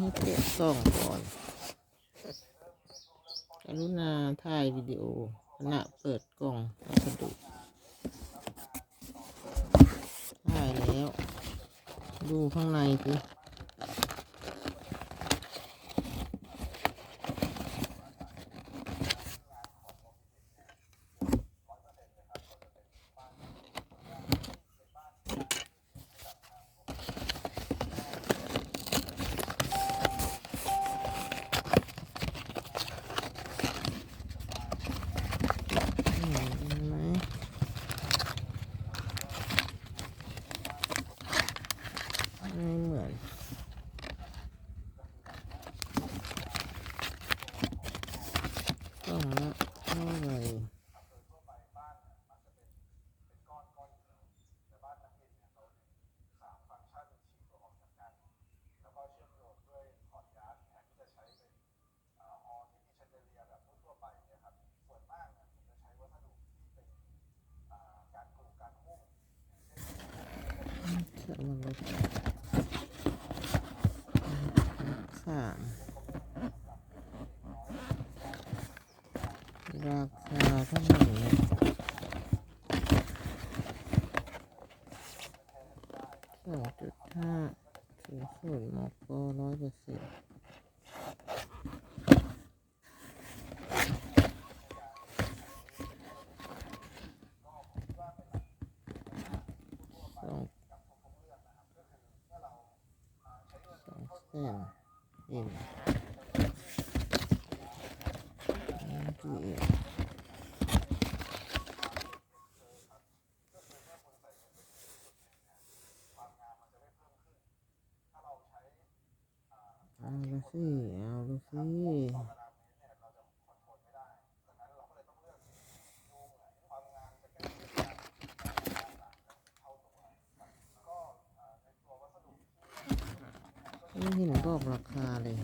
ให้เปิดกล่องก่อนกรุณาถ่ายวิดีโอขณะเปิดกล่องพัสดุถ่ายแล้ว ดูข้างในสิอืมเห็นไหมไม่เหมือน กล่องละเท่าไหร่ จะมาลดสามราคาเท่าไหร่สองจุดห้าศูนย์ศูนย์มกร้อยเปอร์เซ็นต์สอง สองแสนเอ็มกี่เอาละสิเอาละสิ ไม่เห็นบอกราคาเลย